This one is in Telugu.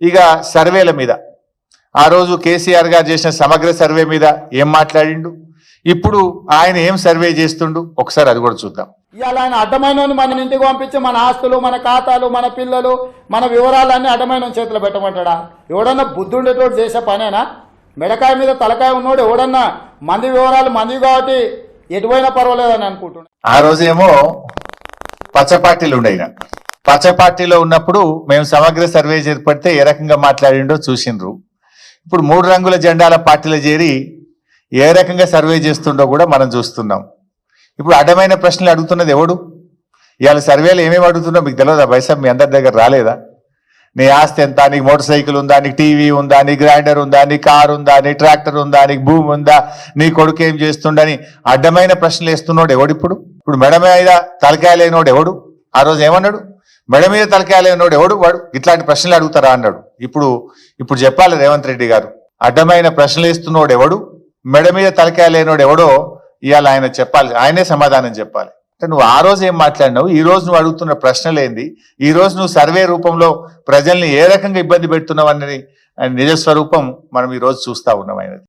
ఇక సర్వేల మీద. ఆ రోజు కేసీఆర్ గారు చేసిన సమగ్ర సర్వే మీద ఏం మాట్లాడిండు? ఇప్పుడు ఆయన ఏం సర్వే చేస్తుండు? ఒకసారి అది కూడా చూద్దాం. ఇవాళ ఆయన అడ్డమైన మన ఇంటికి పంపించి మన ఆస్తులు మన ఖాతాలు మన పిల్లలు మన వివరాలన్నీ అడ్డమైన చేతిలో పెట్టమంటాడా? ఎవడన్నా బుద్ధి ఉండేటోడు చేసే పనేనా? మెడకాయ మీద తలకాయ ఉన్నోడు ఎవడన్నా మంది వివరాలు మంది కాబట్టి ఎటువైనా పర్వాలేదని అనుకుంటున్నాడు. ఆ రోజేమో పచ్చ పార్టీలు ఉండయిన పచ్చ పార్టీలో ఉన్నప్పుడు మేము సమగ్ర సర్వే చేపడితే ఏ రకంగా మాట్లాడిండో చూసిండ్రు. ఇప్పుడు మూడు రంగుల జెండాల పార్టీలో చేరి ఏ రకంగా సర్వే చేస్తుండో కూడా మనం చూస్తున్నాం. ఇప్పుడు అడ్డమైన ప్రశ్నలు అడుగుతున్నది ఎవడు? ఇవాళ సర్వేలు ఏమేమి అడుగుతుందో మీకు తెలియదా బైసాబ్ మీ అందరి దగ్గర రాలేదా? నీ ఆస్తి ఎంత? నీకు మోటార్ సైకిల్ ఉందా? నీకు టీవీ ఉందా? నీ గ్రైండర్ ఉందా? నీ కారు ఉందా? నీ ట్రాక్టర్ ఉందా? నీకు భూమి ఉందా? నీ కొడుకు ఏం చేస్తుండని అడ్డమైన ప్రశ్నలు వేస్తున్నాడు ఎవడు ఇప్పుడు? ఇప్పుడు మెడ మీద తలకాయ ఎవడు? ఆ రోజు ఏమన్నాడు? మెడ మీద తలకాయ ఎవడు? వాడు? ఇట్లాంటి ప్రశ్నలు అడుగుతారా? అన్నాడు. ఇప్పుడు ఇప్పుడు చెప్పాలి రేవంత్ రెడ్డి గారు. అడ్డమైన ప్రశ్నలు ఇస్తున్నోడు ఎవడు? మెడ మీద తలకాయలేనోడు ఎవడో? ఇవాళ ఆయన చెప్పాలి. ఆయనే సమాధానం చెప్పాలి. అంటే నువ్వు ఆ రోజు ఏం మాట్లాడినావు? ఈ రోజు నువ్వు అడుగుతున్న ప్రశ్నలేంది? ఈ రోజు నువ్వు సర్వే రూపంలో ప్రజల్ని ఏ రకంగా ఇబ్బంది పెడుతున్నావు అనేది ఆయన నిజ స్వరూపం మనం ఈ రోజు చూస్తా ఉన్నాం ఆయనది.